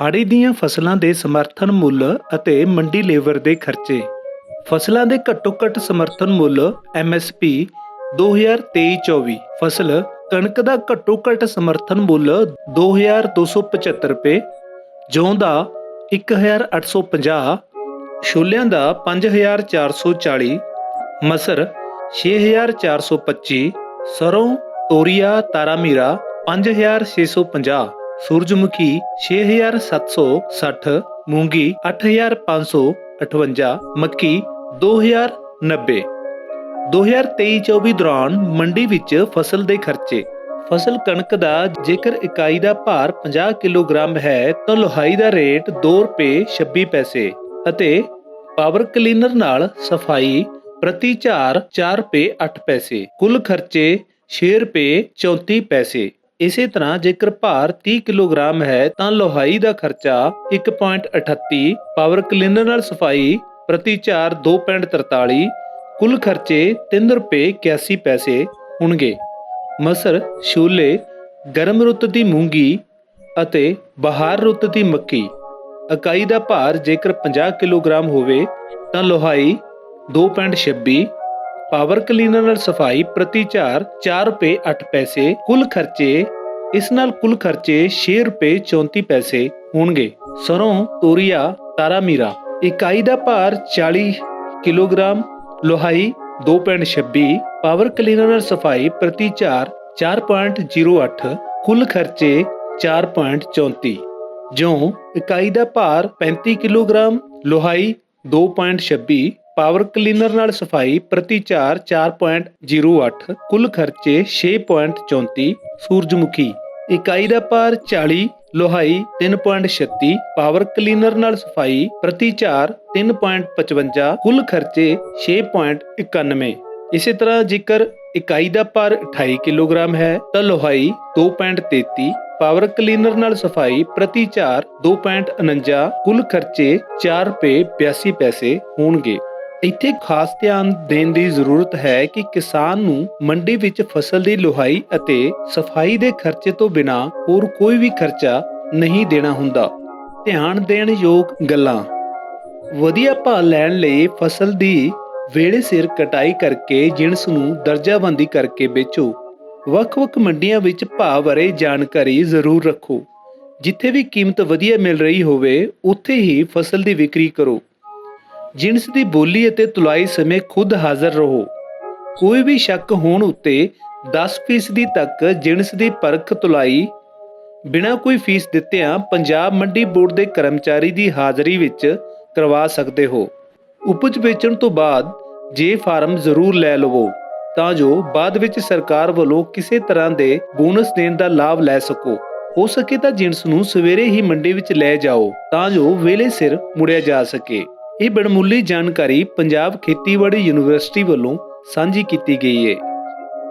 ਹਾੜੀ ਦੀਆਂ ਫਸਲਾਂ ਦੇ ਸਮਰਥਨ ਮੁੱਲ ਅਤੇ ਮੰਡੀ ਲੇਬਰ ਦੇ ਖਰਚੇ। ਫਸਲਾਂ ਦੇ ਘੱਟੋ ਘੱਟ ਸਮਰਥਨ ਮੁੱਲ MSP 2023-24 ਫਸਲ ਕਣਕ ਦਾ ਘੱਟੋ ਘੱਟ ਸਮਰਥਨ ਮੁੱਲ 2275 ਰੁਪਏ, ਜੌਂ ਦਾ 1850 ਛੋਲਿਆਂ ਦਾ 5440 ਮਸਰ 6425 ਸਰੋਂ, ਤੋਰੀਆ, ਤਾਰਾਮੀਰਾ 5650 ਸੂਰਜਮੁਖੀ 6760 ਮੂੰਗੀ 8558 ਮੱਕੀ 2090 2023-24 ਦੌਰਾਨ ਮੰਡੀ ਵਿੱਚ ਫਸਲ ਦੇ ਖਰਚੇ। ਫਸਲ ਕਣਕ ਦਾ ਜੇਕਰ ਇਕਾਈ ਦਾ ਭਾਰ 50 ਕਿਲੋਗ੍ਰਾਮ ਹੈ ਤਾਂ ਲੋਹਾਈ ਦਾ ਰੇਟ 2 ਰੁਪਏ 26 ਪੈਸੇ ਅਤੇ ਪਾਵਰ ਕਲੀਨਰ ਨਾਲ ਸਫ਼ਾਈ ਪ੍ਰਤੀ ਝਾਰ 4 ਰੁਪਏ 8 ਪੈਸੇ। ਕੁੱਲ ਖਰਚੇ 6 ਰੁਪਏ 34 ਪੈਸੇ। ਇਸੇ ਤਰ੍ਹਾਂ ਜੇਕਰ ਭਾਰ 30 ਕਿਲੋਗ੍ਰਾਮ ਹੈ ਤਾਂ ਲੋਹਾਈ ਦਾ ਖਰਚਾ 1.38 ਪਾਵਰ ਕਲੀਨਰ ਨਾਲ ਸਫ਼ਾਈ ਪ੍ਰਤੀ ਝਾਰ 2.43 ਕੁੱਲ ਖਰਚੇ 3 ਰੁਪਏ 81 ਪੈਸੇ ਹੋਣਗੇ। ਮਸਰ, ਛੋਲੇ, ਗਰਮ ਰੁੱਤ ਦੀ ਮੂੰਗੀ ਅਤੇ ਬਹਾਰ ਰੁੱਤ ਦੀ ਮੱਕੀ। ਇਕਾਈ ਦਾ ਭਾਰ ਜੇਕਰ 50 ਕਿਲੋਗ੍ਰਾਮ ਹੋਵੇ ਤਾਂ ਲੋਹਾਈ 2.26 ਪਾਵਰ ਕਲੀਨਰ ਨਾਲ ਸਫ਼ਾਈ ਪ੍ਰਤੀ ਝਾਰ 4 ਰੁਪਏ 8 ਪੈਸੇ, ਕੁੱਲ ਖਰਚੇ, ਇਸ ਨਾਲ ਕੁੱਲ ਖਰਚੇ 6 ਰੁਪਏ 34 ਪੈਸੇ ਹੋਣਗੇ। ਸਰੋਂ, ਤੋਰੀਆ, ਤਾਰਾਮੀਰਾ। ਇਕਾਈ ਦਾ ਭਾਰ 40 ਕਿਲੋਗ੍ਰਾਮ, ਲੋਹਾਈ 2.26 ਪਾਵਰ ਕਲੀਨਰ ਨਾਲ ਸਫ਼ਾਈ ਪ੍ਰਤੀ ਝਾਰ 4.08 ਕੁੱਲ ਖਰਚੇ 4.34 ਜਿਉਂ ਇਕਾਈ ਦਾ ਭਾਰ 35 ਕਿਲੋਗ੍ਰਾਮ, ਲੋਹਾਈ 2.26 ਪਾਵਰ ਕਲੀਨਰ ਨਾਲ ਸਫ਼ਾਈ ਪ੍ਰਤੀ ਝਾਰ 4.08 ਕੁੱਲ ਖਰਚੇ 6.34 ਸੂਰਜਮੁਖੀ ਇਕਾਈ ਦਾ ਭਾਰ 40 ਲੋਹਾਈ 3.36 ਪਾਵਰ ਕਲੀਨਰ ਨਾਲ ਸਫ਼ਾਈ ਪ੍ਰਤੀ ਝਾਰ 3.55 ਕੁੱਲ ਖਰਚੇ 6.91 ਇਸੇ ਤਰ੍ਹਾਂ ਜੇਕਰ ਇਕਾਈ ਦਾ ਭਾਰ 28 ਕਿਲੋਗ੍ਰਾਮ ਹੈ ਤਾਂ ਲੋਹਾਈ 2.33 ਪਾਵਰ ਕਲੀਨਰ ਨਾਲ ਸਫ਼ਾਈ ਪ੍ਰਤੀ ਝਾਰ 2.49 ਕੁੱਲ ਖਰਚੇ 4 ਰੁਪਏ 82 ਪੈਸੇ ਹੋਣਗੇ ਇੱਥੇ ਖਾਸ ਧਿਆਨ ਦੇਣ ਦੀ ਜ਼ਰੂਰਤ ਹੈ ਕਿ ਕਿਸਾਨ ਨੂੰ ਮੰਡੀ ਵਿੱਚ ਫਸਲ ਦੀ ਲੋਹਾਈ ਅਤੇ ਸਫ਼ਾਈ ਦੇ ਖਰਚੇ ਤੋਂ ਬਿਨਾ ਹੋਰ ਕੋਈ ਵੀ ਖਰਚਾ ਨਹੀਂ ਦੇਣਾ ਹੁੰਦਾ। ਧਿਆਨ ਦੇਣ ਯੋਗ ਗੱਲਾਂ। ਵਧੀਆ ਭਾਅ ਲੈਣ ਲਈ ਫਸਲ ਦੀ ਵੇਲੇ ਸਿਰ ਕਟਾਈ ਕਰਕੇ ਜਿਣਸ ਨੂੰ ਦਰਜਾਬੰਦੀ ਕਰਕੇ ਵੇਚੋ। ਵੱਖ-ਵੱਖ ਮੰਡੀਆਂ ਵਿੱਚ ਭਾਅ ਬਾਰੇ ਜਾਣਕਾਰੀ ਜ਼ਰੂਰ ਰੱਖੋ। ਜਿੱਥੇ ਵੀ ਕੀਮਤ ਵਧੀਆ ਮਿਲ ਰਹੀ ਹੋਵੇ, ਉੱਥੇ ਹੀ ਫਸਲ ਦੀ ਵਿਕਰੀ ਕਰੋ। ਜਿਣਸ ਦੀ ਬੋਲੀ ਅਤੇ ਤੁਲਾਈ ਸਮੇਂ ਖੁਦ ਹਾਜ਼ਰ ਰਹੋ। ਕੋਈ ਵੀ ਸ਼ੱਕ ਹੋਣ ਉੱਤੇ 10% ਤੱਕ ਜਿਣਸ ਦੀ ਪਰਖ ਤੁਲਾਈ, ਬਿਨਾਂ ਕੋਈ ਫੀਸ ਦਿੱਤਿਆਂ ਪੰਜਾਬ ਮੰਡੀ ਬੋਰਡ ਦੇ ਕਰਮਚਾਰੀ ਦੀ ਹਾਜ਼ਰੀ ਵਿੱਚ ਕਰਵਾ ਸਕਦੇ ਹੋ। ਉਪਜ ਵੇਚਣ ਤੋਂ ਬਾਅਦ ਜੇ ਫਾਰਮ ਜ਼ਰੂਰ ਲੈ ਲਵੋ, ਤਾਂ ਜੋ ਬਾਅਦ ਵਿੱਚ ਸਰਕਾਰ ਵੱਲੋਂ ਕਿਸੇ ਤਰ੍ਹਾਂ ਦੇ ਬੋਨਸ ਦੇਣ ਦਾ ਲਾਭ ਲੈ ਸਕੋ। ਹੋ ਸਕੇ ਤਾਂ ਜਿਣਸ ਨੂੰ ਸਵੇਰੇ ਹੀ ਮੰਡੀ ਵਿੱਚ ਲੈ ਜਾਓ, ਤਾਂ ਜੋ ਵੇਲੇ ਸਿਰ ਮੁੜਿਆ ਜਾ ਸਕੇ। ਇਹ ਬੜਮੁੱਲੀ ਜਾਣਕਾਰੀ ਪੰਜਾਬ ਖੇਤੀਬਾੜੀ ਯੂਨੀਵਰਸਿਟੀ ਵੱਲੋਂ ਸਾਂਝੀ ਕੀਤੀ ਗਈ ਹੈ।